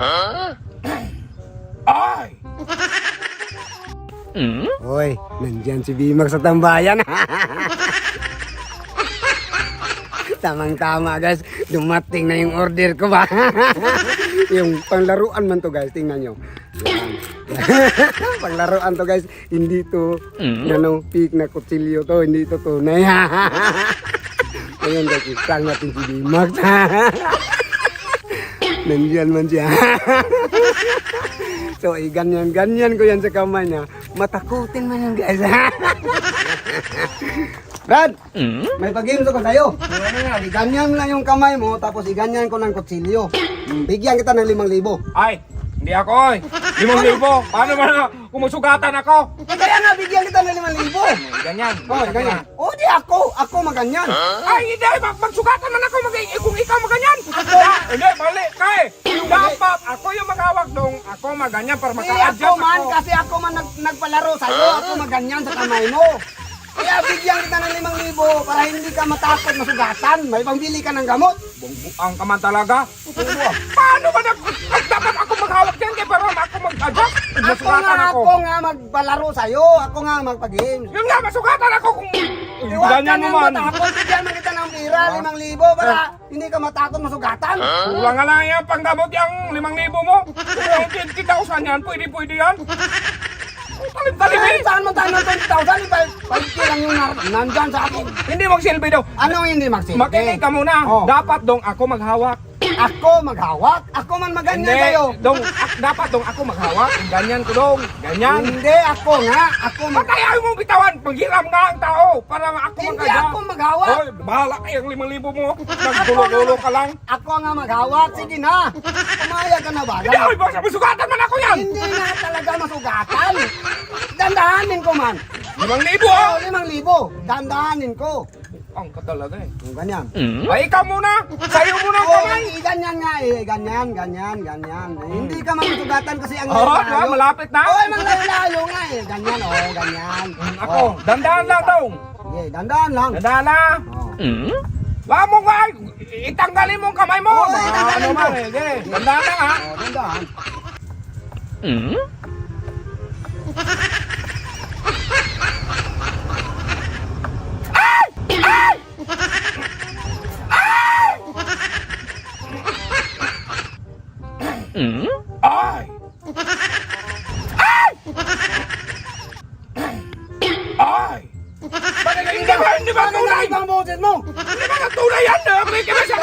Ay! Hoy, nandyan si Bimax sa tambayan. Tamang-tama guys, dumating na yung order ko ba? yung panglaruan man to guys, tingnan nyo. Panglaruan to guys, hindi to ano, peak na kutsilyo to, hindi to tunay. Ayun guys, isang natin si Bimax. Nandyan man siya. so, eh, ganyan, ganyan ko yan sa kamay niya. Matakutin man yan, guys. Brad, may pag-games ako sa'yo. Iganyan lang yung kamay mo, tapos iganyan ko ng kutsilyo. Mm, Bigyan kita ng limang libo. Ay! Hindi ako oy! Limang libo! Paano man na kumusugatan ako? Eh, kaya nga, bigyan kita ng limang libo. Ganyan. Oh, ganyan. O, di ako. Ako maganyan. Ay, hindi! Mag magsugatan man ako mag kung ikaw maganyan! Hindi, mali! Kay! Dapat ako yung maghawak dong ako maganyan para maka-adjust ako man, kasi ako man nag, nagpalaro sa'yo. Ako maganyan sa kamay mo. Kaya bigyan kita ng limang libo para hindi ka matakot masugatan. May pambili ka ng gamot. Bungbuang ka man talaga. Paano ba nag... Dapat ako maghawak yan kaya para ako mag-adjust. Nga, ako. ako nga magpalaro sa'yo. Ako nga magpag-games. Yun nga, masugatan ako kung... Ka Ganyan mo nang man. matakot. Bigyan mo kita ng pira, limang libo para hindi ka matakot masugatan. Kulang nga lang yan, panggamot yung limang libo mo. Kung yung 20,000 yan, pwede-pwede yan. Talim-talim Ay, eh. saan mo tayo ng 20,000? Iba, 5K lang yung nar- nandyan sa akin. Hindi magsilbi daw. Anong hindi magsilbi? Makinig ka muna. Oh. Dapat dong ako maghawak. Ako maghawak. Ako man maganyan Hindi, sa'yo. dong, ak- dapat dong ako maghawak. Ganyan ko dong. Ganyan. Hindi, ako nga. Ako mag... Ba't ayaw mo bitawan? Paghiram nga ang tao para ako Hindi magkaya. ako maghawak. Hoy, bahala kayong limang libo mo. Naggulo-gulo ka lang. Ako nga maghawak. Sige na. Pumayag ka na ba? Hindi, hoy, basta masugatan man ako yan. Hindi nga talaga masugatan. Dandahanin ko man. Limang libo Oo, ah. limang libo. Dandahanin ko. Ang ka talaga eh. Yung ganyan. Ay, ikaw muna. Sa'yo muna ang Oo, kamay. eh, ganyan nga eh. Ganyan, ganyan, ganyan. Eh, Hindi ka masugatan kasi ang Oo, layo-layo. diba? malapit na. Oo, ang layo-layo nga eh. Ganyan, oo, ganyan. Ako, dandaan lang daw. Sige, dandaan lang. Dandaan lang. Oo. Wala mo nga, itanggalin mo ang kamay mo. Oo, Ah, itanggalin ano mo. man eh, sige. Dandaan lang ha. Oo, dandaan. Ay! Ay! Ay! Bakit hindi ba, hindi ba Ano na tunay? ibang boses mo? Hindi ba tunay yan? Sa kanya, hindi ba hindi